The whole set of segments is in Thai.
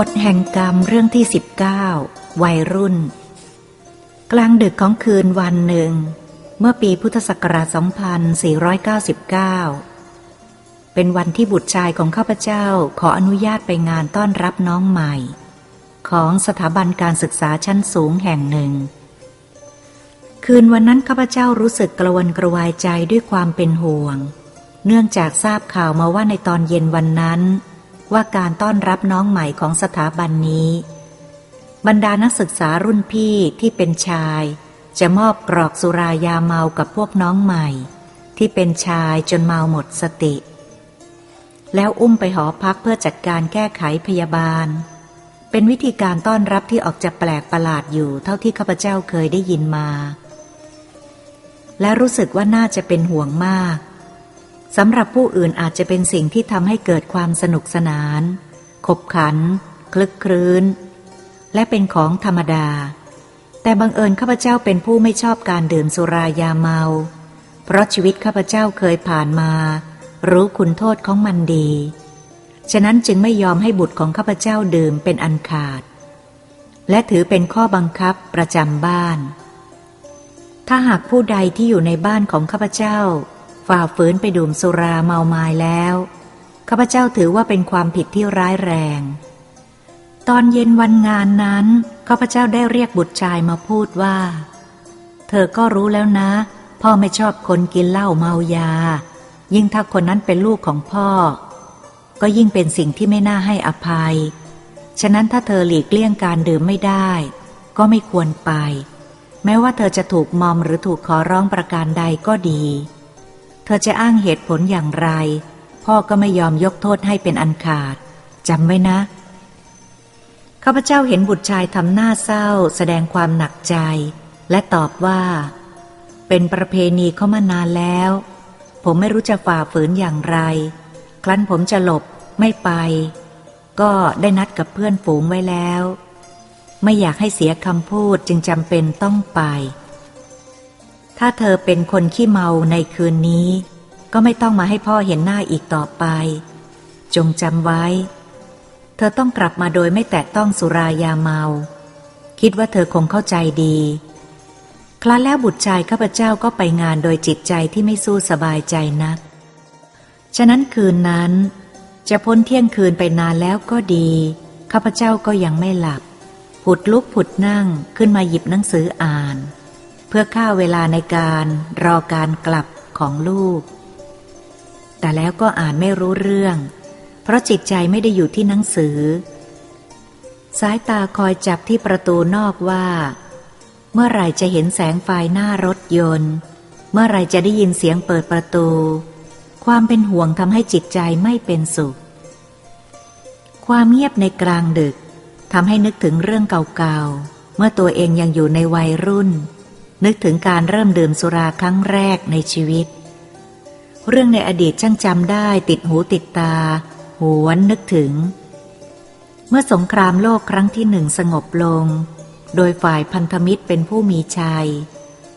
กฎแห่งกรรมเรื่องที่ 19 วัยรุ่น กลางดึกของคืนวันหนึ่ง เมื่อปีพุทธศักราช 2499 เป็นวันที่บุตรชายของข้าพเจ้าขออนุญาตไปงานต้อนรับน้องใหม่ ของสถาบันการศึกษาชั้นสูงแห่งหนึ่ง คืนวันนั้นข้าพเจ้ารู้สึกกระวนกระวายใจด้วยความเป็นห่วง เนื่องจากทราบข่าวมาว่าในตอนเย็นวันนั้น ว่าการต้อนรับน้องใหม่ของสถาบันนี้ บรรดานักศึกษารุ่นพี่ที่เป็นชาย จะมอบกรอกสุรายาเมากับพวกน้องใหม่ ที่เป็นชายจนเมาหมดสติ แล้วอุ้มไปหอพักเพื่อจัดการแก้ไขพยาบาล เป็นวิธีการต้อนรับที่ออกจะแปลกประหลาดอยู่เท่าที่ข้าพเจ้าเคยได้ยินมา และรู้สึกว่าน่าจะเป็นห่วงมาก สำหรับผู้อื่นอาจจะเป็นสิ่งที่ทำให้เกิดความสนุกสนาน ขบขัน คลึกครื้น และเป็นของธรรมดา แต่บังเอิญข้าพเจ้าเป็นผู้ไม่ชอบการดื่มสุรายาเมา เพราะชีวิตข้าพเจ้าเคยผ่านมา รู้คุณโทษของมันดี ฉะนั้นจึงไม่ยอมให้บุตรของข้าพเจ้าดื่มเป็นอันขาด และถือเป็นข้อบังคับประจำบ้าน ถ้าหากผู้ใดที่อยู่ในบ้านของข้าพเจ้า ฝ่าฝืนไปดื่มสุราเมาไม้แล้วข้าพเจ้าถือว่าเป็นความผิดที่ร้ายแรง ตอนเย็นวันงานนั้นข้าพเจ้าได้เรียกบุตรชายมาพูดว่า เธอก็รู้แล้วนะ พ่อไม่ชอบคนกินเหล้าเมายา ยิ่งถ้าคนนั้นเป็นลูกของพ่อ ก็ยิ่งเป็นสิ่งที่ไม่น่าให้อภัย ฉะนั้นถ้าเธอหลีกเลี่ยงการดื่มไม่ได้ ก็ไม่ควรไป แม้ว่าเธอจะถูกมอมหรือถูกขอร้องประการใดก็ดี เธอจะอ้างเหตุผลอย่างไร พ่อก็ไม่ยอมยกโทษให้เป็นอันขาดจำไว้นะข้าพเจ้าเห็นบุตรชายทำหน้าเศร้า แสดงความหนักใจ และตอบว่า เป็นประเพณีเข้ามานานแล้ว ผมไม่รู้จะฝ่าฝืนอย่างไร ครั้นผมจะหลบไม่ไป ก็ได้นัดกับเพื่อนฝูงไว้แล้ว ไม่อยากให้เสียคำพูดจึงจำเป็นต้องไป ถ้าเธอเป็นคนขี้เมาในคืนนี้ ก็ไม่ต้องมาให้พ่อเห็นหน้าอีกต่อไป จงจำไว้ เธอต้องกลับมาโดยไม่แตะต้องสุรายาเมา คิดว่าเธอคงเข้าใจดีคลาแล้วบุตรชายข้าพเจ้าก็ไปงานโดยจิตใจที่ไม่สู้สบายใจนัก ฉะนั้นคืนนั้น จะพ้นเที่ยงคืนไปนานแล้วก็ดี ข้าพเจ้าก็ยังไม่หลับ ผุดลุกผุดนั่งขึ้นมาหยิบหนังสืออ่าน พื่อฆ่าเวลาในการรอการกลับของลูก แต่แล้วก็อ่านไม่รู้เรื่อง เพราะจิตใจไม่ได้อยู่ที่หนังสือ สายตาคอยจับที่ประตูนอกว่า เมื่อไรจะเห็นแสงไฟหน้ารถยนต์ เมื่อไรจะได้ยินเสียงเปิดประตู ความเป็นห่วงทำให้จิตใจไม่เป็นสุข ความเงียบในกลางดึกทำให้นึกถึงเรื่องเก่าๆ เมื่อตัวเองยังอยู่ในวัยรุ่น นึกถึงการเริ่มดื่มสุราครั้งแรกในชีวิต เรื่องในอดีตช่างจำได้ติดหูติดตา หวนนึกถึง เมื่อสงครามโลกครั้งที่หนึ่งสงบลง โดยฝ่ายพันธมิตรเป็นผู้มีชัย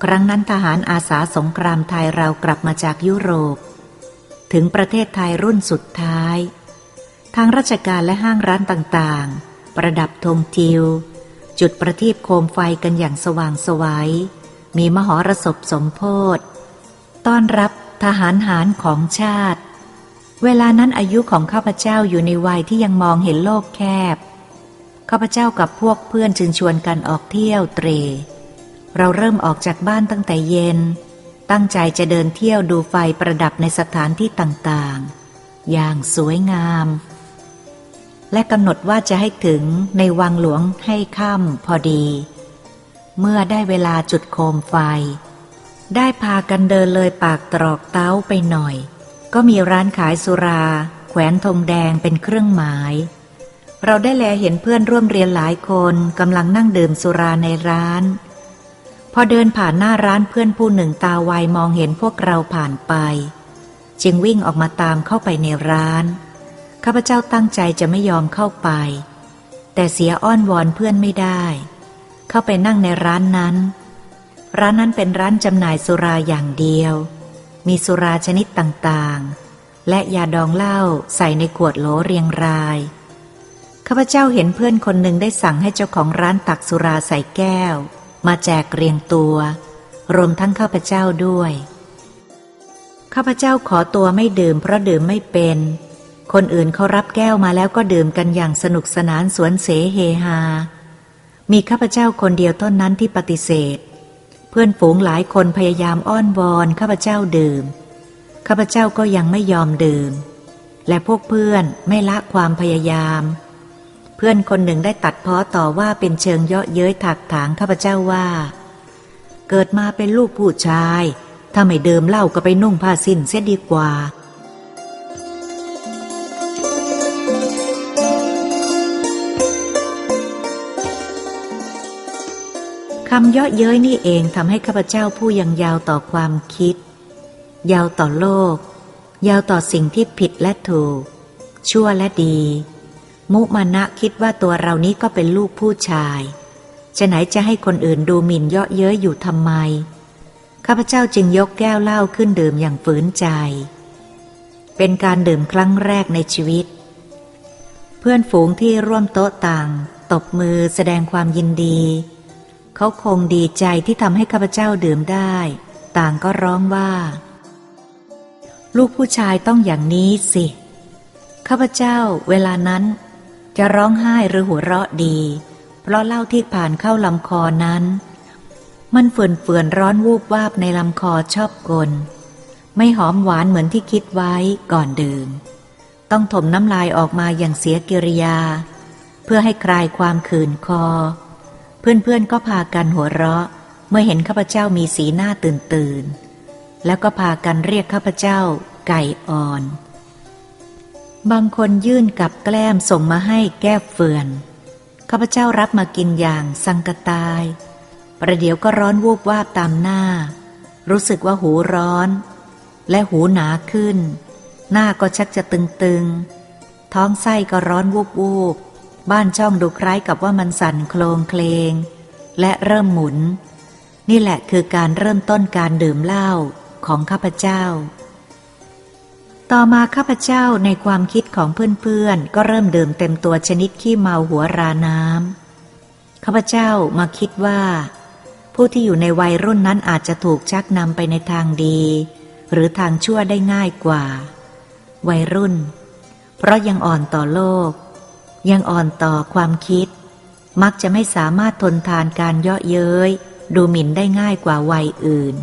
ครั้งนั้นทหารอาสาสงครามไทยเรากลับมาจากยุโรป ถึงประเทศไทยรุ่นสุดท้าย ทางราชการและห้างร้านต่างๆ ประดับธงทิวจุดประทีปโคมไฟกันอย่างสว่างสวยัย มีมหรสพสมโพธต้อนรับทหารหารของชาติ เวลานั้นอายุของข้าพเจ้าอยู่ในวัยที่ยังมองเห็นโลกแคบ ข้าพเจ้ากับพวกเพื่อนจึงชวนกันออกเที่ยวเตร เราเริ่มออกจากบ้านตั้งแต่เย็น ตั้งใจจะเดินเที่ยวดูไฟประดับในสถานที่ต่างๆ อย่างสวยงาม และกำหนดว่าจะให้ถึงในวังหลวงให้ค่ำพอดี เมื่อได้เวลาจุดโคมไฟ ได้พากันเดินเลยปากตรอกเต้าไปหน่อย ก็มีร้านขายสุรา แขวนธงแดงเป็นเครื่องหมาย เราได้แลเห็นเพื่อนร่วมเรียนหลายคนกำลังนั่งดื่มสุราในร้าน พอเดินผ่านหน้าร้านเพื่อนผู้หนึ่งตาไวมองเห็นพวกเราผ่านไป จึงวิ่งออกมาตามเข้าไปในร้าน ข้าพเจ้าตั้งใจจะไม่ยอมเข้าไป แต่เสียอ้อนวอนเพื่อนไม่ได้ เข้าไปนั่งในร้านนั้น ร้านนั้นเป็นร้านจำหน่ายสุราอย่างเดียว มีสุราชนิดต่างๆ และยาดองเหล้าใส่ในขวดโหลเรียงรายข้าพเจ้าเห็นเพื่อนคนหนึ่งได้สั่งให้เจ้าของร้านตักสุราใส่แก้ว มาแจกเรียงตัว รวมทั้งข้าพเจ้าด้วยข้าพเจ้าขอตัวไม่ดื่มเพราะดื่มไม่เป็น คนอื่นเขารับแก้วมาแล้วก็ดื่มกันอย่างสนุกสนานสวนเสเฮฮา มีข้าพเจ้าคนเดียวเท่านั้นที่ปฏิเสธ เพื่อนฝูงหลายคนพยายามอ้อนวอนข้าพเจ้าดื่ม ข้าพเจ้าก็ยังไม่ยอมดื่ม และพวกเพื่อนไม่ละความพยายาม เพื่อนคนหนึ่งได้ตัดพ้อต่อว่าเป็นเชิงเยาะเย้ยถักถางข้าพเจ้าว่า เกิดมาเป็นลูกผู้ชาย ถ้าไม่เดิมเหล้าก็ไปนุ่งผ้าสิ้นเสียดีกว่า คำเยาะเย้ยนี่เองทำให้ข้าพเจ้าผู้ยังยาวต่อความคิด ยาวต่อโลก ยาวต่อสิ่งที่ผิดและถูก ชั่วและดี มุมานะคิดว่าตัวเรานี้ก็เป็นลูกผู้ชายจะไหนจะให้คนอื่นดูหมิ่นเยาะเย้ยอยู่ทำไม ข้าพเจ้าจึงยกแก้วเหล้าขึ้นดื่มอย่างฝืนใจ เป็นการดื่มครั้งแรกในชีวิต เพื่อนฝูงที่ร่วมโต๊ะต่าง ตบมือแสดงความยินดี เขาคงดีใจที่ทำให้ข้าพเจ้าดื่มได้ ต่างก็ร้องว่า ลูกผู้ชายต้องอย่างนี้สิ ข้าพเจ้าเวลานั้น จะร้องไห้หรือหัวเราะดี เพราะเหล้าที่ผ่านเข้าลำคอนั้น มันเฟื่อนเฟื่อนร้อนวูบวาบในลำคอชอบกล ไม่หอมหวานเหมือนที่คิดไว้ก่อนดื่ม ต้องถมน้ำลายออกมาอย่างเสียกิริยา เพื่อให้คลายความขืนคอ พื่อนๆก็พากันหัวเราะ เมื่อเห็นข้าพเจ้ามีสีหน้าตื่นตื่นแล้วก็พากันเรียกข้าพเจ้าไก่อ่อน บางคนยื่นกับแกล้มส่งมาให้แก้เฟือน ข้าพเจ้ารับมากินอย่างสังกตาย ประเดี๋ยวก็ร้อนวูบวาบตามหน้า รู้สึกว่าหูร้อน และหูหนาขึ้น หน้าก็ชักจะตึงๆ ท้องไส้ก็ร้อนวูบวูบ บ้านช่องดูคล้ายกับว่ามันสั่นโคลงเคลง และเริ่มหมุน นี่แหละคือการเริ่มต้นการดื่มเหล้าของข้าพเจ้า ต่อมาข้าพเจ้าในความคิดของเพื่อนๆ ก็เริ่มดื่มเต็มตัวชนิดขี้เมาหัวราน้ำข้าพเจ้ามาคิดว่า ผู้ที่อยู่ในวัยรุ่นนั้นอาจจะถูกชักนำไปในทางดี หรือทางชั่วได้ง่ายกว่า วัยรุ่น เพราะยังอ่อนต่อโลก ยังอ่อนต่อความคิด มักจะไม่สามารถทนทานการเยาะเย้ย ดูหมิ่นได้ง่ายกว่าวัยอื่น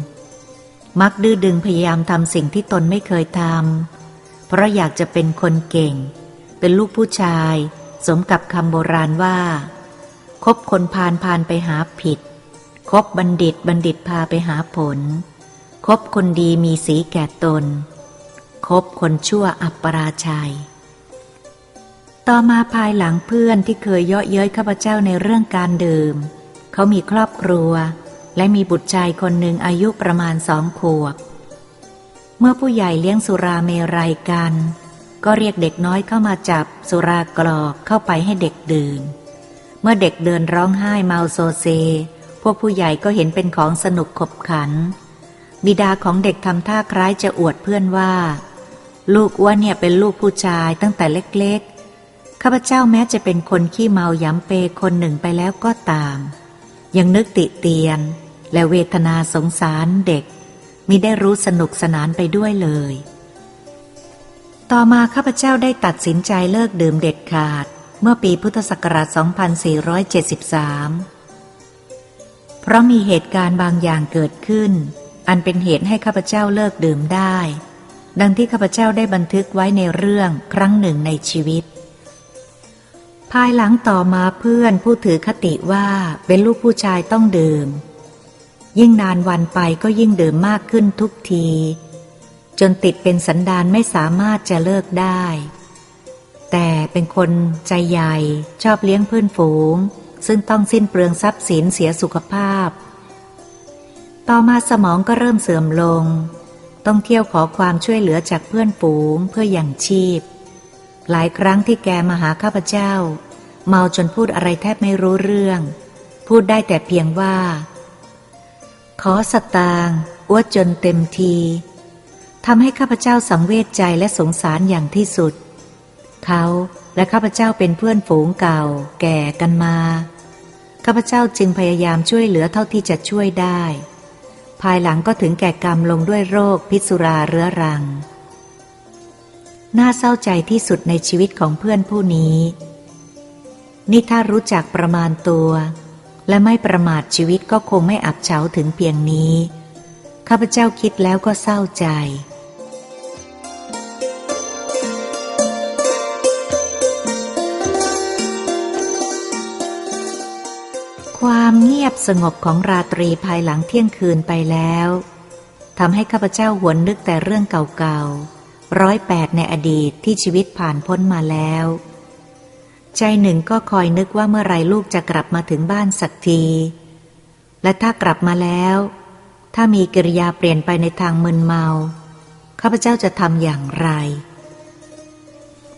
มักดื้อดึงพยายามทำสิ่งที่ตนไม่เคยทำเพราะอยากจะเป็นคนเก่ง เป็นลูกผู้ชาย สมกับคำโบราณว่าคบคนพาลพาลไปหาผิด คบบัณฑิตบัณฑิตพาไปหาผล คบคนดีมีสีแก่ตน คบคนชั่วอับปราชัย ต่อมาภายหลังเพื่อนที่เคยเยาะเย้ยข้าพเจ้าในเรื่องการดื่ม เขามีครอบครัว และมีบุตรชายคนหนึ่งอายุประมาณสองขวบ เมื่อผู้ใหญ่เลี้ยงสุราเมรัยกัน ก็เรียกเด็กน้อยเข้ามาจับสุรากรอกเข้าไปให้เด็กดื่ม เมื่อเด็กเดินร้องไห้เมาโซเซ พวกผู้ใหญ่ก็เห็นเป็นของสนุกขบขัน บิดาของเด็กทำท่าคล้ายจะอวดเพื่อนว่า ลูกอ้วนเนี่ยเป็นลูกผู้ชายตั้งแต่เล็กๆ ข้าพเจ้าแม้จะเป็นคนขี้เมาย้ำเปคนหนึ่งไปแล้วก็ตาม ยังนึกติเตียน และเวทนาสงสารเด็กมิได้รู้สนุกสนานไปด้วยเลย ต่อมาข้าพเจ้าได้ตัดสินใจเลิกดื่มเด็ดขาด เมื่อปีพุทธศักราช 2473 เพราะมีเหตุการณ์บางอย่างเกิดขึ้น อันเป็นเหตุให้ข้าพเจ้าเลิกดื่มได้ ดังที่ข้าพเจ้าได้บันทึกไว้ในเรื่องครั้งหนึ่งในชีวิต ภายหลังต่อมาเพื่อนผู้ถือคติว่าเป็นลูกผู้ชายต้องดื่ม ยิ่งนานวันไปก็ยิ่งดื่มมากขึ้นทุกที จนติดเป็นสันดานไม่สามารถจะเลิกได้ แต่เป็นคนใจใหญ่ชอบเลี้ยงเพื่อนฝูง ซึ่งต้องสิ้นเปลืองทรัพย์สินเสียสุขภาพ ต่อมาสมองก็เริ่มเสื่อมลง ต้องเที่ยวขอความช่วยเหลือจากเพื่อนฝูงเพื่ออย่างชีพ หลายครั้งที่แกมาหาข้าพเจ้า เมาจนพูดอะไรแทบไม่รู้เรื่อง พูดได้แต่เพียงว่า ขอสตางอ้วจนเต็มทีทำให้ข้าพเจ้าสังเวชใจและสงสารอย่างที่สุด เขาและข้าพเจ้าเป็นเพื่อนฝูงเก่า แก่กันมา ข้าพเจ้าจึงพยายามช่วยเหลือเท่าที่จะช่วยได้ ภายหลังก็ถึงแก่กรรมลงด้วยโรคพิษสุราเรื้อรัง น่าเศร้าใจที่สุดในชีวิตของเพื่อนผู้นี้ นี่ถ้ารู้จักประมาณตัว และไม่ประมาทชีวิตก็คงไม่อับเฉาถึงเพียงนี้ ข้าพเจ้าคิดแล้วก็เศร้าใจ ความเงียบสงบของราตรีภายหลังเที่ยงคืนไปแล้วทำให้ข้าพเจ้าหวนนึกแต่เรื่องเก่าๆ ร้อยแปดในอดีตที่ชีวิตผ่านพ้นมาแล้ว ใจหนึ่งก็คอยนึกว่าเมื่อไรลูกจะกลับมาถึงบ้านสักที และถ้ากลับมาแล้ว ถ้ามีกิริยาเปลี่ยนไปในทางมึนเมาข้าพเจ้าจะทำอย่างไร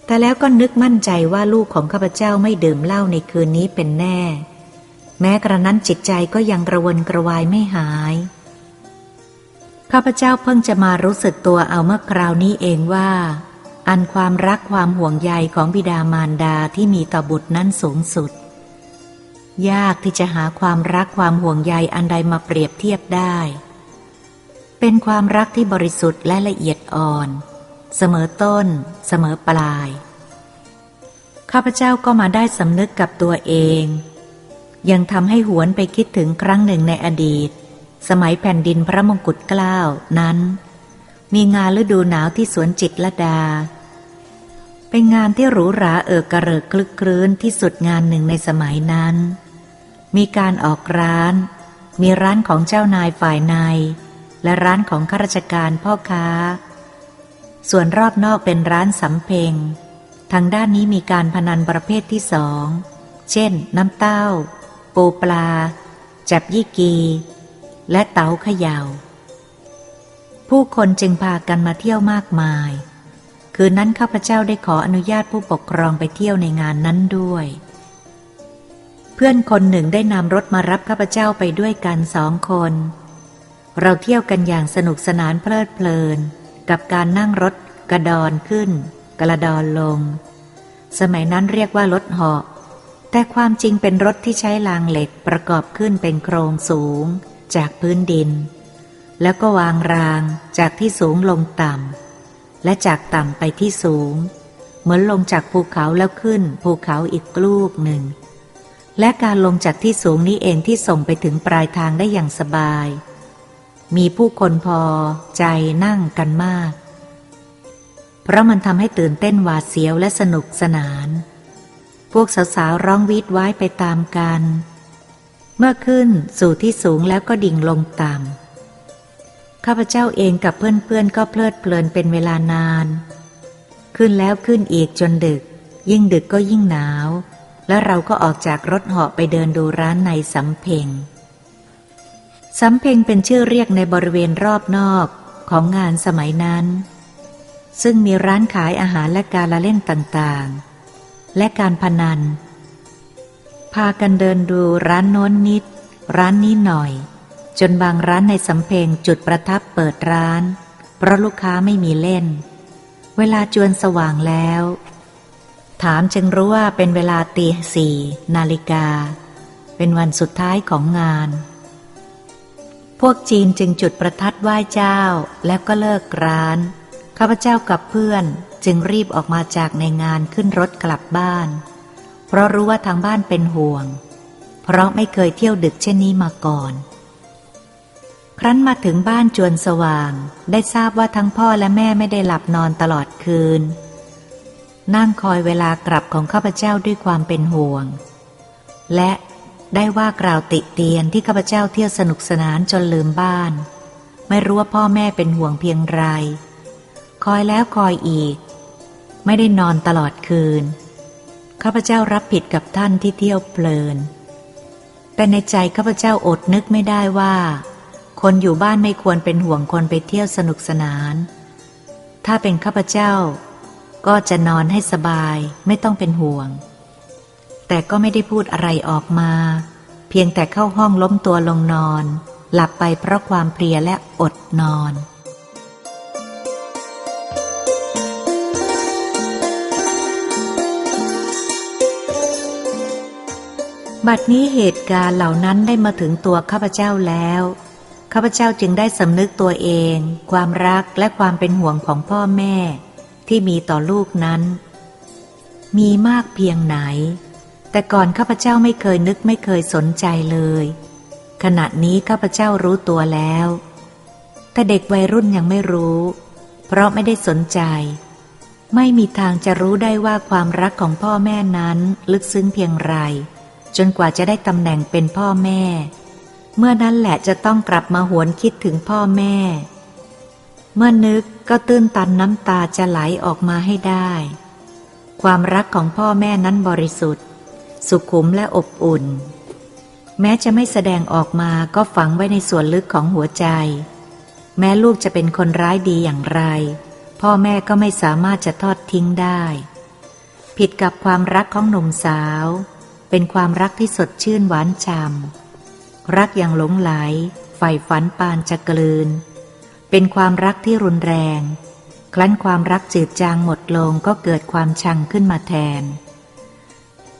แต่แล้วก็นึกมั่นใจว่าลูกของข้าพเจ้าไม่ดื่มเหล้าในคืนนี้เป็นแน่ แม้กระนั้นจิตใจก็ยังกระวนกระวายไม่หาย ข้าพเจ้าเพิ่งจะมารู้สึกตัวเอาเมื่อคราวนี้เองว่า อันความรักความห่วงใยของบิดามารดาที่มีต่อบุตรนั้นสูงสุด ยากที่จะหาความรักความห่วงใยอันใดมาเปรียบเทียบได้ เป็นความรักที่บริสุทธิ์และละเอียดอ่อน เสมอต้น เสมอปลาย ข้าพเจ้าก็มาได้สำนึกกับตัวเอง ยังทำให้หวนไปคิดถึงครั้งหนึ่งในอดีต สมัยแผ่นดินพระมงกุฎเกล้านั้น มีงานฤดูหนาวที่สวนจิตรลดา เป็นงานที่หรูหราเอิกกระเริกคลึกครื้นที่สุดงานหนึ่งในสมัยนั้น มีการออกร้าน มีร้านของเจ้านายฝ่ายใน และร้านของข้าราชการพ่อค้า ส่วนรอบนอกเป็นร้านสำเพ็งทางด้านนี้มีการพนันประเภทที่สอง เช่น น้ำเต้า ปูปลา จับยี่กี และเต๋าเขยา่า ผู้คนจึงพากันมาเที่ยวมากมาย คืนนั้นข้าพเจ้าได้ขออนุญาตผู้ปกครองไปเที่ยวในงานนั้นด้วย เพื่อนคนหนึ่งได้นำรถมารับข้าพเจ้าไปด้วยกันสองคน เราเที่ยวกันอย่างสนุกสนานเพลิดเพลิน กับการนั่งรถกระดอนขึ้น กระดอนลง สมัยนั้นเรียกว่ารถเหาะแต่ความจริงเป็นรถที่ใช้รางเหล็กประกอบขึ้นเป็นโครงสูง จากพื้นดิน แล้วก็วางรางจากที่สูงลงต่ำ และจากต่ำไปที่สูง เหมือนลงจากภูเขาแล้วขึ้นภูเขาอีกลูกหนึ่ง และการลงจากที่สูงนี้เองที่ส่งไปถึงปลายทางได้อย่างสบาย มีผู้คนพอใจนั่งกันมาก เพราะมันทำให้ตื่นเต้นหวาดเสียวและสนุกสนาน พวกสาวๆร้องวีดไว้ไปตามกัน เมื่อขึ้นสู่ที่สูงแล้วก็ดิ่งลงต่ำ ข้าพเจ้าเองกับเพื่อนๆก็เพลิดเพลินเป็นเวลานาน ขึ้นแล้วขึ้นอีกจนดึก ยิ่งดึกก็ยิ่งหนาว และเราก็ออกจากรถเหาะไปเดินดูร้านในสำเพ็งสำเพ็งเป็นชื่อเรียกในบริเวณรอบนอกของงานสมัยนั้น ซึ่งมีร้านขายอาหารและการละเล่นต่างๆ และการพนัน พากันเดินดูร้านโน้นนิด ร้านนี้หน่อย จนบางร้านในสำเพ็งจุดประทับเปิดร้าน เพราะลูกค้าไม่มีเล่น เวลาจวนสว่างแล้ว ถามจึงรู้ว่าเป็นเวลาตีสี่นาฬิกา เป็นวันสุดท้ายของงาน พวกจีนจึงจุดประทัดไหว้เจ้าแล้วก็เลิกร้าน ข้าพเจ้ากับเพื่อนจึงรีบออกมาจากในงานขึ้นรถกลับบ้าน เพราะรู้ว่าทางบ้านเป็นห่วง เพราะไม่เคยเที่ยวดึกเช่นนี้มาก่อน ครั้นมาถึงบ้านจวนสว่าง ได้ทราบว่าทั้งพ่อและแม่ไม่ได้หลับนอนตลอดคืน นั่งคอยเวลากลับของข้าพเจ้าด้วยความเป็นห่วง และได้ว่ากล่าวติเตียนที่ข้าพเจ้าเที่ยวสนุกสนานจนลืมบ้าน ไม่รู้ว่าพ่อแม่เป็นห่วงเพียงไร คอยแล้วคอยอีก ไม่ได้นอนตลอดคืน ข้าพเจ้ารับผิดกับท่านที่เที่ยวเพลิน แต่ในใจข้าพเจ้าอดนึกไม่ได้ว่า คนอยู่บ้านไม่ควรเป็นห่วงคนไปเที่ยวสนุกสนาน ถ้าเป็นข้าพเจ้า ก็จะนอนให้สบายไม่ต้องเป็นห่วง แต่ก็ไม่ได้พูดอะไรออกมา เพียงแต่เข้าห้องล้มตัวลงนอน หลับไปเพราะความเพลียและอดนอน บัดนี้เหตุการณ์เหล่านั้นได้มาถึงตัวข้าพเจ้าแล้ว ข้าพเจ้าจึงได้สำนึกตัวเอง ความรักและความเป็นห่วงของพ่อแม่ ที่มีต่อลูกนั้น มีมากเพียงไหน แต่ก่อนข้าพเจ้าไม่เคยนึกไม่เคยสนใจเลย ขณะนี้ข้าพเจ้ารู้ตัวแล้ว แต่เด็กวัยรุ่นยังไม่รู้ เพราะไม่ได้สนใจ ไม่มีทางจะรู้ได้ว่าความรักของพ่อแม่นั้นลึกซึ้งเพียงไร จนกว่าจะได้ตำแหน่งเป็นพ่อแม่ เมื่อนั้นแหละจะต้องกลับมาหวนคิดถึงพ่อแม่ เมื่อนึกก็ตื้นตันน้ำตาจะไหลออกมาให้ได้ ความรักของพ่อแม่นั้นบริสุทธิ์ สุขุมและอบอุ่น แม้จะไม่แสดงออกมาก็ฝังไว้ในส่วนลึกของหัวใจ แม้ลูกจะเป็นคนร้ายดีอย่างไร พ่อแม่ก็ไม่สามารถจะทอดทิ้งได้ ผิดกับความรักของหนุ่มสาว เป็นความรักที่สดชื่นหวานฉ่ำรักอย่างหลงไหลใฝ่ฝันปานจะกลืน เป็นความรักที่รุนแรง ครั้นความรักจืดจางหมดลงก็เกิดความชังขึ้นมาแทน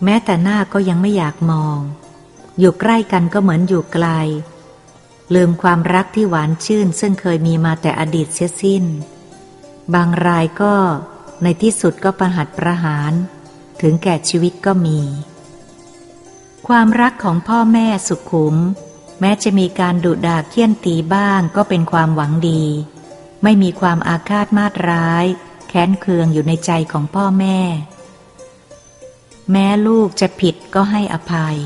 แม้แต่หน้าก็ยังไม่อยากมอง อยู่ใกล้กันก็เหมือนอยู่ไกล ลืมความรักที่หวานชื่น ซึ่งเคยมีมาแต่อดีตเสียสิ้น บางรายก็ในที่สุดก็ประหัตประหาร ถึงแก่ชีวิตก็มี ความรักของพ่อแม่สุขุม แม้จะมีการดุด่าเคี่ยนตีบ้างก็เป็นความหวังดี ไม่มีความอาฆาตมาตร้าย แค้นเคืองอยู่ในใจของพ่อแม่ แม้ลูกจะผิดก็ให้อภัย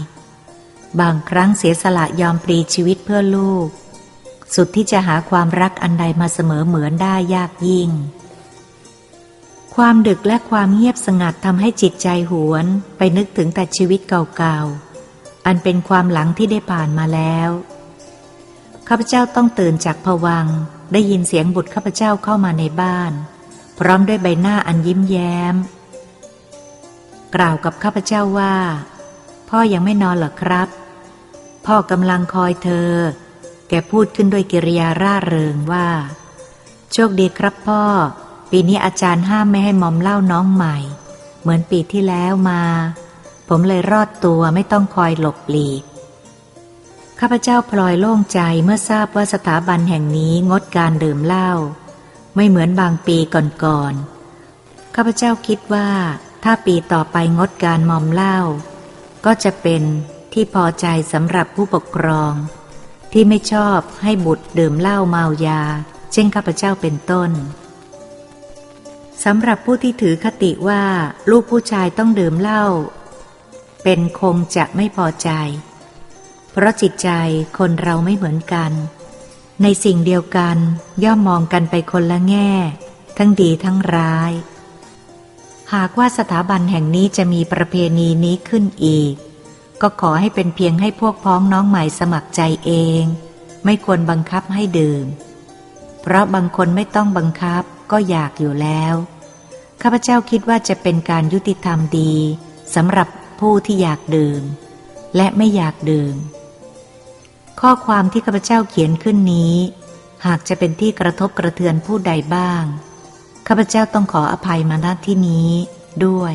บางครั้งเสียสละยอมปลีชีวิตเพื่อลูก สุดที่จะหาความรักอันใดมาเสมอเหมือนได้ยากยิ่งความดึกและความเงียบสงัดทำให้จิตใจหวน ไปนึกถึงแต่ชีวิตเก่าๆ อันเป็นความหลังที่ได้ผ่านมาแล้วข้าพเจ้าต้องตื่นจากผวังได้ยินเสียงบุตรข้าพเจ้าเข้ามาในบ้าน พร้อมด้วยใบหน้าอันยิ้มแย้ม กล่าวกับข้าพเจ้าว่า พ่อยังไม่นอนเหรอครับ พ่อกำลังคอยเธอ แกพูดขึ้นด้วยกิริยาร่าเริงว่า โชคดีครับพ่อ ปีนี้อาจารย์ห้ามไม่ให้มอมเล่าน้องใหม่ เหมือนปีที่แล้วมา ผมเลยรอดตัวไม่ต้องคอยหลบหลีก ข้าพเจ้าพลอยโล่งใจเมื่อทราบว่าสถาบันแห่งนี้งดการดื่มเหล้าไม่เหมือนบางปีก่อนๆ ข้าพเจ้าคิดว่าถ้าปีต่อไปงดการมอมเหล้าก็จะเป็นที่พอใจสำหรับผู้ปกครอง ที่ไม่ชอบให้บุตรดื่มเหล้าเมายา เช่นข้าพเจ้าเป็นต้นสำหรับผู้ที่ถือคติว่า ลูกผู้ชายต้องดื่มเหล้า เป็นคงจะไม่พอใจ เพราะจิตใจคนเราไม่เหมือนกัน ในสิ่งเดียวกันย่อมมองกันไปคนละแง่ ทั้งดีทั้งร้าย หากว่าสถาบันแห่งนี้จะมีประเพณีนี้ขึ้นอีก ก็ขอให้เป็นเพียงให้พวกพ้องน้องใหม่สมัครใจเอง ไม่ควรบังคับให้ดื่ม เพราะบางคนไม่ต้องบังคับก็อยากอยู่แล้วข้าพเจ้าคิดว่าจะเป็นการยุติธรรมดีสำหรับ ผู้ที่อยากดื่ม และไม่อยากดื่ม ข้อความที่ข้าพเจ้าเขียนขึ้นนี้ หากจะเป็นที่กระทบกระเทือนผู้ใดบ้าง ข้าพเจ้าต้องขออภัยมาณที่นี้ด้วย